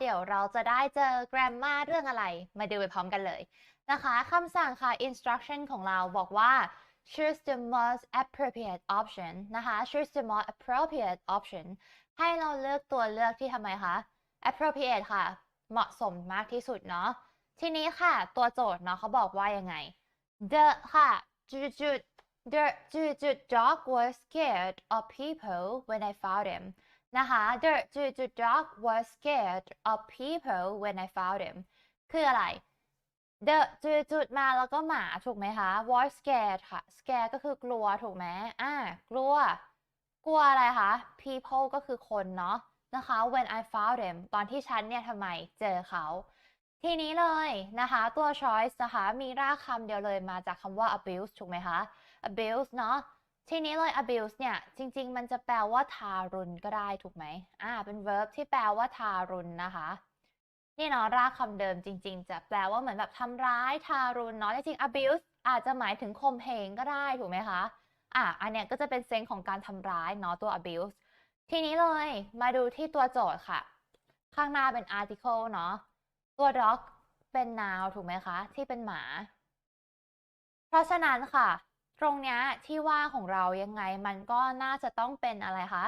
เดี๋ยวเราจะได้เจอ grammar เรื่องอะไร มาดูไปพร้อมกันเลยนะคะคำสั่งค่ะ instruction ของเราบอกว่า choose the most appropriate option นะคะ choose the most appropriate option ให้เราเลือกตัวเลือกที่ทำไมคะ appropriate ค่ะ เหมาะสมมากที่สุดเนาะ ทีนี้ค่ะตัวโจทย์เนาะเขาบอกว่ายังไง the ค่ะจุดจุด the จุดจุด dog was scared of people when I found him นะคะ the จุดจุด dog was scared of people when I found him คืออะไร the จุดจุดมาแล้วก็หมาถูกไหมคะ was scared ค่ะ scared ก็คือกลัวถูกไหมอ่ากลัว กลัวอะไรคะ people ก็คือคนเนาะนะคะ when I found them ตอนที่ฉันเนี่ยทำไมเจอเขา ทีนี้เลยนะคะ ตัว choice นะคะ มีรากคำเดียวเลยมาจากคำว่า abuse ถูกไหมคะ abuse เนาะ ทีนี้เลย abuse เนี่ย จริง ๆ มันจะแปลว่าทารุณก็ได้ถูกไหมอ่า เป็น verb ที่แปลว่าทารุณนะคะ นี่เนาะรากคำเดิมจริง ๆ จะแปลว่าเหมือนแบบทำร้ายทารุณเนาะจริงๆ abuse อาจจะหมายถึงข่มเหงก็ได้ถูกไหมคะ อะ อันเนี้ยก็จะเป็นเซนส์ของการทำร้ายเนาะตัว abuse ทีนี้เลยมาดูที่ตัวโจทย์ค่ะ ข้างหน้าเป็น article เนาะ ตัว dog เป็น noun ถูกไหมคะ ที่เป็นหมา เพราะฉะนั้นค่ะ ตรงเนี้ยที่ว่าของเรายังไงมันก็น่าจะต้องเป็นอะไรคะ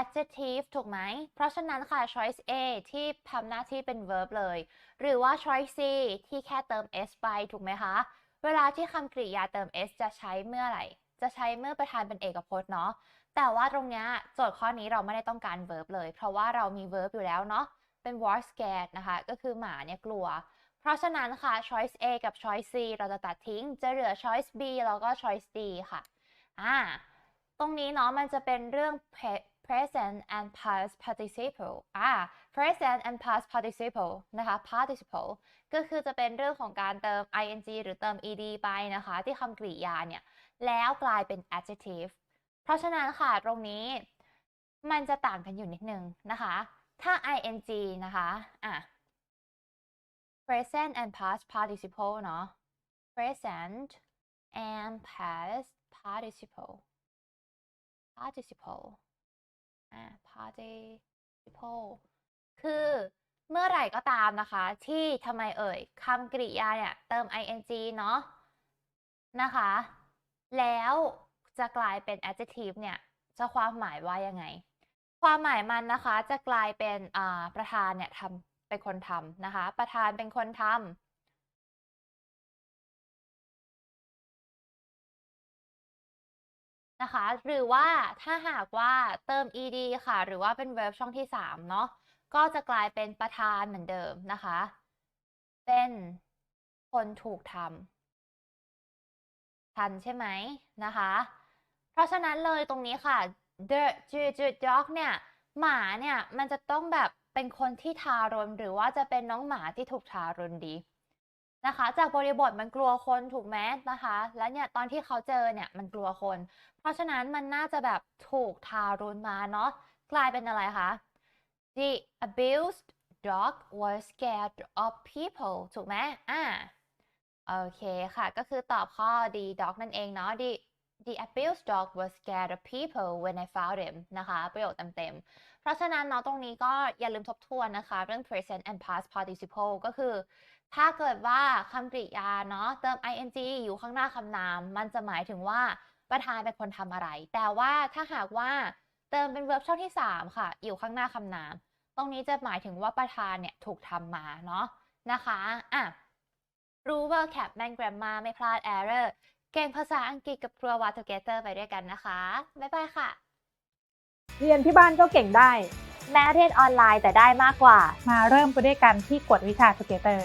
adjective ถูกไหม เพราะฉะนั้นค่ะ choice A ที่ทำหน้าที่เป็น verb เลย หรือว่า choice C ที่แค่เติม s ไปถูกไหมคะ เวลาที่คำกริยาเติม s จะใช้เมื่อไหร่ จะใช้เมื่อประธานเป็นเอกพจน์เนาะ แต่ว่าตรงเนี้ยโจทย์ข้อนี้เราไม่ได้ต้องการ verb เลย เพราะว่าเรามี verb อยู่แล้วเนาะ เป็น was scared นะคะ ก็คือหมาเนี่ยกลัว เพราะฉะนั้นค่ะ choice A กับ choice C เราจะตัดทิ้ง จะเหลือ choice B แล้วก็ choice D ค่ะ อ่า ตรงนี้เนาะมันจะเป็นเรื่อง present and past participle อ่า present and past participle นะคะ participle ก็คือจะเป็นเรื่องของการเติม ing หรือเติม ed ไปนะคะ ที่คำกริยาเนี่ย แล้วกลายเป็น adjective เพราะฉะนั้นค่ะตรงนี้มันจะต่างกันอยู่นิดนึงนะคะ ถ้า ing นะคะ อะ present and past participle เนาะ present and past participle participle อ่า participle คือเมื่อไหร่ก็ตามนะคะ ที่ทำไมเอ่ยคำกริยาเนี่ย เติม ing เนาะนะคะ แล้วจะกลายเป็น adjective เนี่ย จะความหมายว่ายังไง ความหมายมันนะคะจะกลายเป็นอ่าประธานเนี่ยทำ เป็นคนทำนะคะ ประธานเป็นคนทำนะคะหรือว่าถ้าหากว่าเติม ed ค่ะ หรือว่าเป็น verb ช่องที่ 3 เนาะก็จะกลายเป็นประธานเหมือนเดิมนะคะ เป็นคนถูกทำทันใช่ไหมนะคะ เพราะฉะนั้นเลยตรงนี้ค่ะ the จืดจืด dog เนี่ย หมาเนี่ย มันจะต้องแบบ เป็นคนที่ทารุณหรือว่าจะเป็นน้องหมาที่ถูกทารุณดีนะคะ จากบริบทมันกลัวคนถูกไหมนะคะ แล้วเนี่ยตอนที่เขาเจอเนี่ยมันกลัวคน เพราะฉะนั้นมันน่าจะแบบถูกทารุณมาเนาะกลายเป็นอะไรคะ The abused dog was scared of people ถูกไหมอ่าโอเคค่ะ ก็คือตอบข้อ D dog นั่นเองเนาะ The The abused dog was scared of people when I found him นะคะ ประโยคเต็มๆ เพราะฉะนั้นเนาะตรงนี้ก็อย่าลืมทบทวนนะคะ เรื่อง present and past participle ก็คือ ถ้าเกิดว่าคำกริยาเนาะเติม ing อยู่ข้างหน้าคำนาม มันจะหมายถึงว่าประธานเป็นคนทำอะไร แต่ว่าถ้าหากว่าเติมเป็น verb ช่องที่ 3 ค่ะ อยู่ข้างหน้าคำนาม ตรงนี้จะหมายถึงว่าประธานเนี่ยถูกทำมาเนาะนะคะอะรู้ vocab แม่น grammar ไม่พลาด error เก่งภาษาอังกฤษกับครัว w a together ไปด้วยกันนะคะ บ๊ายบายค่ะ เรียนที่บ้านก็เก่งได้ แม้เรียนออนไลน์แต่ได้มากกว่า มาเริ่มไปด้วยกันที่กวดวิชา Together